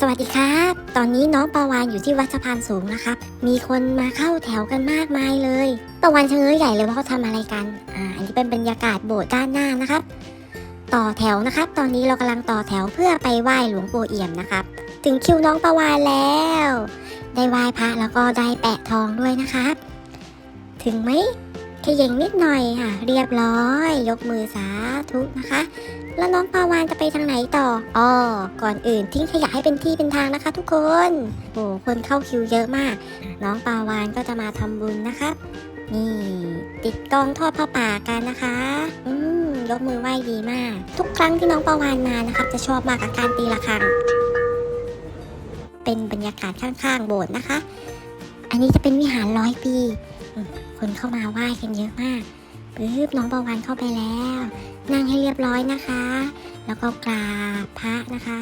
สวัสดีครับ ตอนนี้น้องปาวานอยู่ที่วัดสะพานสูงนะครับ มีคนมาเข้าแถวกันมากมายเลยปาวานเชงเง้อใหญ่เลยว่าเขาทำอะไรกัน อ่า อันนี้เป็นบรรยากาศโบสถ์ด้านหน้านะครับ ต่อแถวนะครับ ตอนนี้เรากำลังต่อแถวเพื่อไปไหว้หลวงปู่เอี่ยมนะครับ ถึงคิวน้องปาวานแล้ว ได้ไหว้พระแล้วก็ได้แปะทองด้วยนะครับ ถึงไหม ขย่งนิดหน่อยค่ะ เรียบร้อย ยกมือสาธุนะคะ แล้วน้องปาวานจะไปทางไหนต่ออ๋อก่อนอื่นทิ้งขยะให้เป็นที่เป็นทางนะคะ ทุกคนโอ้คนเข้าคิวเยอะมาก น้องปาวานก็จะมาทำบุญนะคะนี่ติดกองทอดผ้าป่ากันนะคะ อืมยกมือไหว้ดีมาก ทุกครั้งที่น้องปาวานมานะคะจะชอบมากกับการตีระฆัง เป็นบรรยากาศข้างๆ โบสถ์นะคะ อันนี้จะเป็นวิหารร้อยปี คนเข้ามาไหว้กันเยอะมากปึ๊บน้องปาวานเข้าไปแล้ว นั่งให้เรียบร้อยนะคะ แล้วก็กราบพระนะคะ